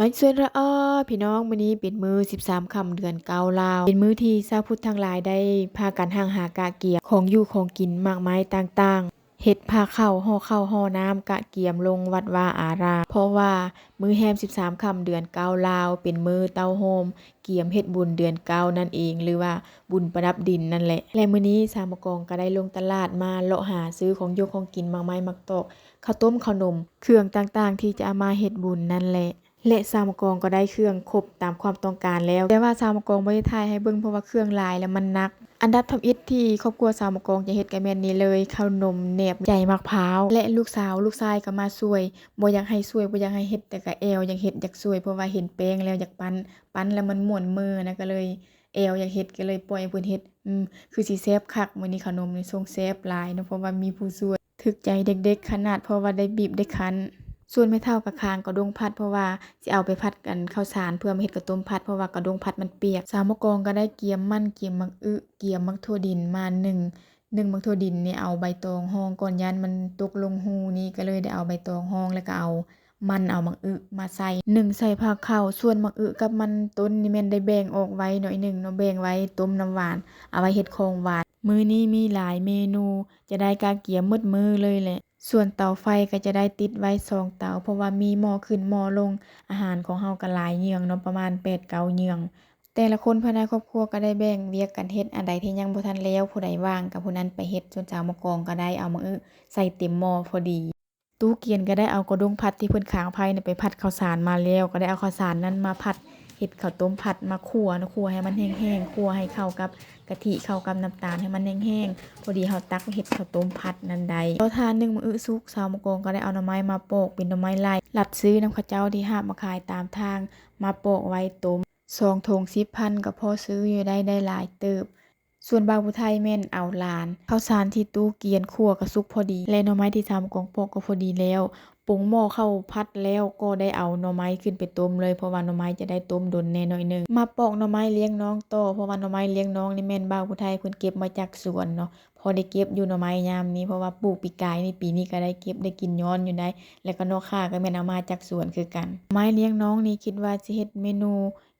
บันสวยระอ้อพี่น้องมื้อนี้เป็นมือ 13ค่ำเดือนเกาลาว เป็นมือที่ชาวพุทธทั้งหลายได้พากันห่างหากะเกียมของอยู่ของกินมากมายต่างๆเฮ็ดพาเข้าห่อเข้าห่อน้ำกะเกียมลงวัดวาอารามเพราะว่ามือแฮม 13ค่ำเดือนเกาลาว เป็นมือเต้าโฮมเกียมเฮ็ดบุญเดือนเก้านั่นเอง หรือว่าบุญประดับดินนั่นแหละ และมื้อนี้สาวมกองก็ได้ลงตลาดมาเลาะหาซื้อของอยู่ของกินมากมายมักตอกข้าวต้มข้าวนม เครื่องต่างๆ ที่จะเอามาเฮ็ดบุญนั่นแหละ และสาวมะกองก็ได้เครื่องครบตามความต้องการแล้ว แต่ว่าสาวมะกองบ่ได้ถ่ายให้เบิ่งเพราะว่าเครื่องลายแล้วมันนัก อันดับทำอิฐที่ครอบครัวสาวมะกองจะเฮ็ดก็แม่นนี้เลยข้าวนมแหนบใหญ่มะพร้าวและลูกสาวลูกชายก็มาช่วยบ่อยากให้ช่วยบ่อยากให้เฮ็ดแต่ก็แอวอยากเฮ็ดอยากช่วยเพราะว่าเห็นแป้งแล้วอยากปั้นปั้นแล้วมันม่วนมือนะก็เลยแอวอยากเฮ็ดก็เลยปล่อยเพิ่นเฮ็ดอืมคือสิแซ่บคักมื้อนี้ขนมนี่ทรงแซ่บหลายเนาะเพราะว่ามีผู้ช่วย ถึกใจเด็กๆขนาดเพราะว่าได้บีบได้คั้น ส่วนแม่เฒ่ากับคางกระดงพัดเพราะว่าสิเอาไปพัดกันข้าวสารเพื่อมาเฮ็ดข้าวต้มพัดเพราะว่ากระดงพัดมันเปียก สาวมกองก็ได้เกียมมันเกียมมักอึเกียมมักถั่วดินมาหนึ่งหนึ่งมักถั่วดินเนี่ยเอาใบตองห้องก่อนยันมันตกลงหูนี่ก็เลยได้เอาใบตองห้องแล้วก็เอามันเอามักอึมาใส่หนึ่งใส่ผักข้าวส่วนมักอึกับมันต้นนี่แม่นได้แบ่งออกไว้หน่อยหนึ่งเนาะแบ่งไว้ต้มน้ำหวาน เอาไว้เฮ็ดของหวาน มื้อนี้มีหลายเมนู จะได้กาเกียมหมดมือเลยแหละ ส่วนเตาไฟก็จะได้ติดไว้สองเตา เพราะว่ามีหม้อขึ้นหม้อลงอาหารของเฮาก็หลายเยืองเนาะประมาณ8-9เหยือง แต่ละคนภายในครอบครัวก็ได้แบ่งเวียกกันเฮ็ดอันใดที่ยังบ่ทันแล้วผู้ใดว่างก็ผู้นั้นไปเฮ็ดส่วนสาวมะกองก็ได้เอามาอึใส่เต็มหม้อพอดีตู้เกียนก็ได้เอากระด้งพัดที่เพิ่นค้างไผ่ไปผัดข้าวสารมาแล้ว ก็ได้เอาข้าวสารนั้นมาผัด เฮ็ดข้าวต้มผัดมาคั่วนะคั่วให้มันแห้งๆคั่วให้เข้ากับกะทิเข้ากับน้ำตาลให้มันแห้งๆพอดีเฮาตักเฮ็ดข้าวต้มผัดนั่นใดพอทานหนึ่งมื้ออึสุกสาวมกงก็ได้เอาหน่อไม้มาโปกเป็นหน่อไม้ลายรับซื้อน้ำเขาเจ้าที่หาบมาขายตามทาง มาโปกไว้ต้มซองถุง10,000ก็พอซื้ออยู่ได้ได้หลายเติบส่วนบางผู้ไทยแม่นเอาลานข้าวสารที่ตู้เกียนคั่วก็สุกพอดี และหน่อไม้ที่สาวมกองโปกก็พอดีแล้ว ปรุงหม้อข้าวผัดแล้วก็ได้เอาหน่อไม้ขึ้นไปต้มเลยเพราะว่าหน่อไม้จะได้ต้มดนแน่หน่อยหนึ่งมาปอกหน่อไม้เลี้ยงน้องโตเพราะว่าหน่อไม้เลี้ยงน้องนี่แม่นบ้าวผู้ไทยเพิ่นเก็บมาจากสวนเนาะพอได้เก็บอยู่หน่อไม้ยามนี้เพราะว่าปลูกปีกายนี่ปีนี้ก็ได้เก็บได้กินย้อนอยู่ได้ แล้วก็นอกค่าก็แม่นเอามาจากสวนคือกัน ไม้เลี้ยงน้องนี่คิดว่าสิเฮ็ดเมนู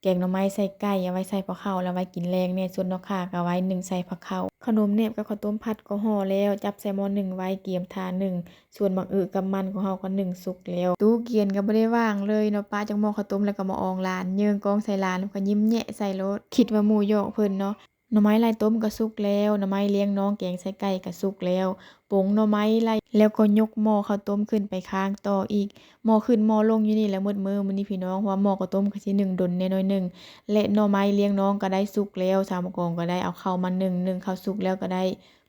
แกงหน่อไม้ใส่ไก่เอาไว้ใส่ผักเข้าแล้วไว้กินแรงเนี่ยส่วนนอกข่าก็ไว้หนึ่งใส่ผักเข้าขนมเนบกับข้าวต้มผัดก็ห่อแล้ว จับใส่หม้อนึ่งไว้เกียมทาหนึ่งส่วนบักอึกับมันของเฮาก็หนึ่งสุกแล้ว ตู้เกียนก็บ่ได้ว่างเลยเนาะป้าจังหม้อข้าวต้มแล้วก็มาอองหลาน เยิงกองใส่หลานแล้วก็ยิ้มแยะใส่รถคิดว่าหมู่ยอกเพิ่นเนาะ หน่อไม้ลายต้มก็สุกแล้วหน่อไม้เลี้ยงน้องแกงใส่ไก่ก็สุกแล้วปงหน่อไม้ลายแล้วก็ยกหม้อข้าวต้มขึ้นไปค้างต่ออีกหม้อขึ้นหม้อลงอยู่นี่แล้วมืดมือมันนี่พี่น้องว่าหม้อข้าวต้มก็สินึ่งดนแน่น้อยหนึ่งและหน่อไม้เลี้ยงน้องก็ได้สุกแล้วชาวมะกองก็ได้เอาเข้ามาหนึ่งหนึ่งข้าวสุกแล้วก็ได้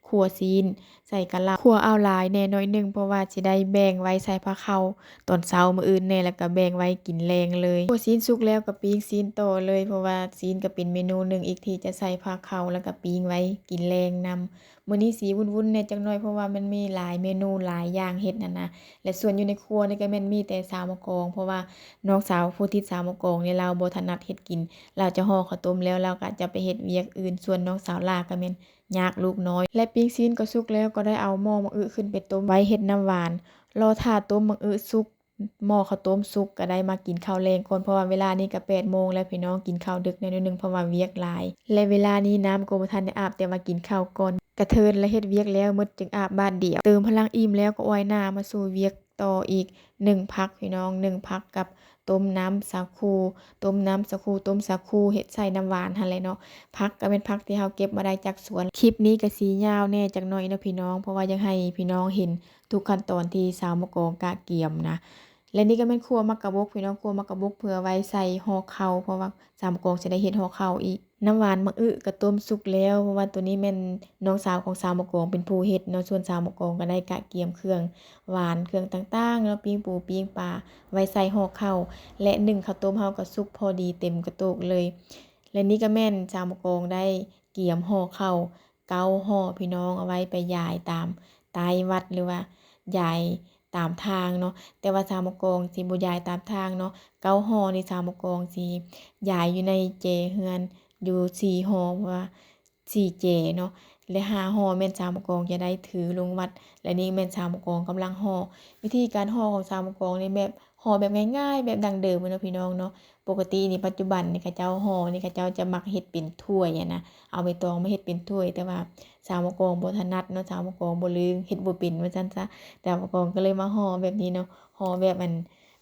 คั่วซีน ใส่กะล่ำคั่วเอาหลายแน่น้อยหนึ่งเพราะว่าสิได้แบ่งไว้ใส่ผ้าขาตอนเช้ามื้ออื่นแน่แล้วก็แบ่งไว้กินแรงเลยคั่วซีนสุกแล้วก็ปิ้งซีนต่อเลย เพราะว่าซีนก็เป็นเมนูหนึ่งอีกที่จะใส่ผ้าขาแล้วก็ปิ้งไว้กินแรงนำมื้อนี้สีวุ่นๆแน่จักหน่อยเพราะว่ามันมีหลายเมนูหลายอย่างเฮ็ดนั่นนะและส่วนอยู่ในครัวนี่ก็แม่นมีแต่สาวมะกอง เพราะว่าน้องสาวผู้ที่สาวมะกองนี่เราบ่ถนัดเฮ็ดกิน เราจะห่อข้าวต้มแล้วเราก็จะไปเฮ็ดเวียกอื่นส่วนน้องสาวลาก็แม่น ยากลูกน้อย และปิ้งซีนก็สุกแล้วก็ได้เอาหม้อมะอึขึ้นไปต้มไว้เฮ็ดน้ำหวาน รอท่าต้มมะอึสุกหม้อข้าวต้มสุกก็ได้มากินข้าวแลงก่อนเพราะว่าเวลานี้ก็8โมงแล้วพี่น้องกินข้าวดึกแหน่นิดนึงเพราะว่าเวียกหลาย และเวลานี้น้ำก็บ่ทันได้อาบแต่ว่ากินข้าวก่อนกระเทินและเฮ็ดเวียกแล้วหมดจึงอาบบาดเดียวเติมพลังอิ่มแล้วก็อ้อยหน้ามาสู่เวียก ต่ออีก1พักพี่น้อง1พักกับต้มน้ำสาคูต้มน้ำสาคูต้มสาคูเฮ็ดใส่น้ำหวานหั่นแหละเนาะผักก็เป็นผักที่เฮาเก็บมาได้จากสวนคลิปนี้ก็สิยาวแน่จักน่อยนะพี่น้อง เพราะว่ายากให้พี่น้องเห็นทุกขั้นตอนที่สาวมะกอกกะเกียมนะและนี่ก็แม่นครัวมักกะบกพี่น้องครัวมักกะบกเพื่อไว้ใส่ห่อข้าเพราะว่าสามกองจะได้เฮ็ดห่อข้าอีก น้ำหวานมะอึก็ต้มสุกแล้วเพราะว่าตัวนี้แม่นน้องสาวของสาวมะกองเป็นผู้เฮ็ดเนาะส่วนสาวมะกองก็ได้กะเกียมเครื่องหวานเครื่องต่างๆเนาะปิ้งปูปิ้งปลาไว้ใส่ห่อข้าวและหนึ่งข้าวต้มเฮาก็สุกพอดีเต็มกระโตกเลย และนี่ก็แม่นสาวมะกองได้เกียมห่อข้าวเกาห่อพี่น้องเอาไว้ไปยายตามตายวัดหรือว่ายายตามทางเนาะแต่ว่าชาวมะกองสิบ่ย้ายตามทางเนาะเกาหอนี่ชาวมะกองสิย้ายอยู่ในเจเรือน อยู่สี่หอเพราะว่าสี่เจเนาะและห้าหอแม่นชาวมะกองจะได้ถือลงวัด และนี่แม่นชาวมะกองกำลังห่อวิธีการห่อของชาวมะกองนี่แบบห่อแบบง่ายๆ แบบดังเดิมอะเนาะพี่น้องเนาะปกตินี่ปัจจุบันนี่เขาเจ้าห่อนี่เขาเจ้าจะมักเฮ็ดเป็นถ้วยอะนะเอาใบตองมาเฮ็ดเป็นถ้วย แต่ว่าสาวมะกองบ่ถนัดเนาะสาวมะกองบ่ลืมเฮ็ดบ่เป็นว่าซั่นซะสาวมะกองก็เลยมาห่อแบบนี้เนาะห่อแบบอัน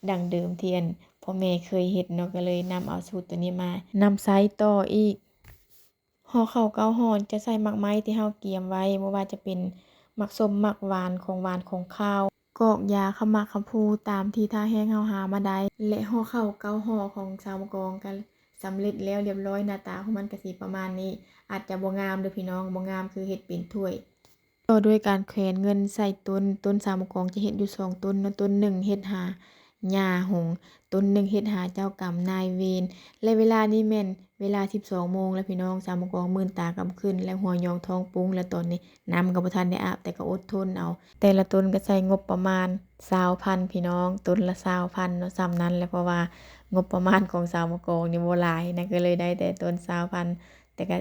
ดังเดิมเที่อัน พ่อแม่เคยเฮ็ดเนาะก็เลยนำเอาสูตรตัวนี้มานำใช้ต่ออีกห่อข้าวเก้าห่อจะใส่หมักไม้ที่เฮาเตรียมไว้บ่ว่าจะเป็นหมักส้มหมักหวานของหวานของข้าวกอกยาขมักขพูตามที่ท่าแห้งเฮาหามาได้และห่อข้าวเก้าห่อของชาวมะกองก็สำเร็จแล้วเรียบร้อยหน้าตาของมันก็สิประมาณนี้ อาจจะบ่งามเด้อพี่น้องบ่งามคือเฮ็ดเป็นถ้วยต่อด้วยการแขวนเงินใส่ต้นต้นสามมะกองจะเฮ็ดอยู่สองต้นนะต้นหนึ่งเฮ็ดหาหญ้าหง ตนหนึ่งเฮ็ดหาเจ้ากรรมนายเวรและเวลานี้แม่นเวลา 12โมงแล้วพี่น้องสามมะกองมื่นตากำขึ้น และหัวยองท้องปุ้ง และตอนนี้น้ำก็บ่ทันได้อาบแต่ก็อดทนเอา แต่ละตนก็ใช้งบประมาณ20,000พี่น้องตนละ20,000เนาะซ้ำนั้นแหละเพราะว่างบประมาณของสาวมกองนี่บ่หลายนะก็เลยได้แต่ต้น20,000แต่ก็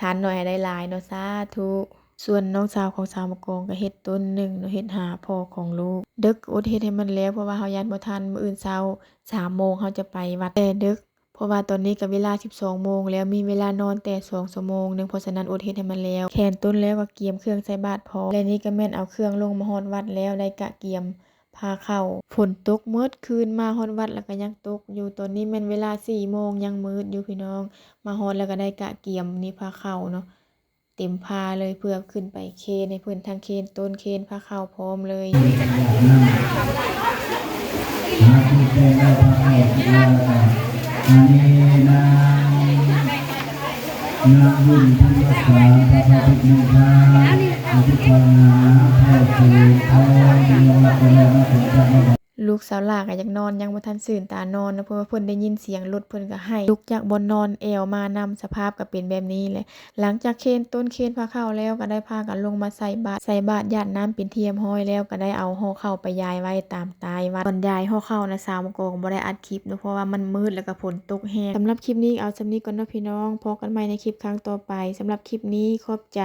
ทานหน้อยให้ได้หลายเนาะสาธุ ส่วนน้องสาวของสาวมะกองก็เฮ็ดต้นหนึ่งเฮ็ดหาพ่อของลูก ดึกอดเฮ็ดให้มันแล้วเพราะว่าเฮาย้านบ่ทันมื้ออื่นเช้า3โมงเฮาจะไปวัดแต่ดึก เพราะว่าตอนนี้ก็เวลา 12โมงแล้วมีเวลานอนแต่2ชั่วโมงหนึงเพราะฉะนั้นอดเฮ็ดให้มันแล้ว แขนต้นแล้วก็เกียมเครื่องใส่บาตรพอและนี่ก็แม่นเอาเครื่องลงมาฮอดวัดแล้วได้กะเกียมพาเข้าฝนตกหมดคืนมาฮอดวัดแล้วก็ยังตก อยู่ตอนนี้แม่นเวลา4โมงยังมืดอยู่พี่น้อง มาฮอดแล้วก็ได้กะเกียมนี่พาเข้าเนาะ เต็มพาเลยเพื่อขึ้นไปเคนให้เพิ่นทางเคนต้นเคนพาเข้าพร้อมเลยหาทุกเทนะพระเอกนาอันนี้นะนาบุญพุทธศาสนาพระพุทธเจ้าอภิปนาเข้าสู่ทองเดียวละคนละถึงพระบรม ลูกสาวหลาก็อยากนอนยังบ่ทันตื่นตานอนนะเพราะว่าเพิ่นได้ยินเสียงรถเพิ่นก็ให้ลุกจากบนนอนแอวมานำสภาพก็เป็นแบบนี้แหละหลังจากเคนต้นเคนพาเข้าแล้วก็ได้พากันลงมาใส่บาตรใส่บาตรญาติน้ำเป็นเทียมห้อยแล้วก็ได้เอาห่อเข้าไปยายไว้ตามตายวัดตอนยายห่อเข้านะสาวมะกอกบ่ได้อัดคลิปเนาะเพราะว่ามันมืดแล้วก็ฝนตกแฮงสำหรับคลิปนี้เอาสำนี้ก่อนเนาะพี่น้องพบกันใหม่ในคลิปครั้งต่อไปสำหรับคลิปนี้ขอบใจ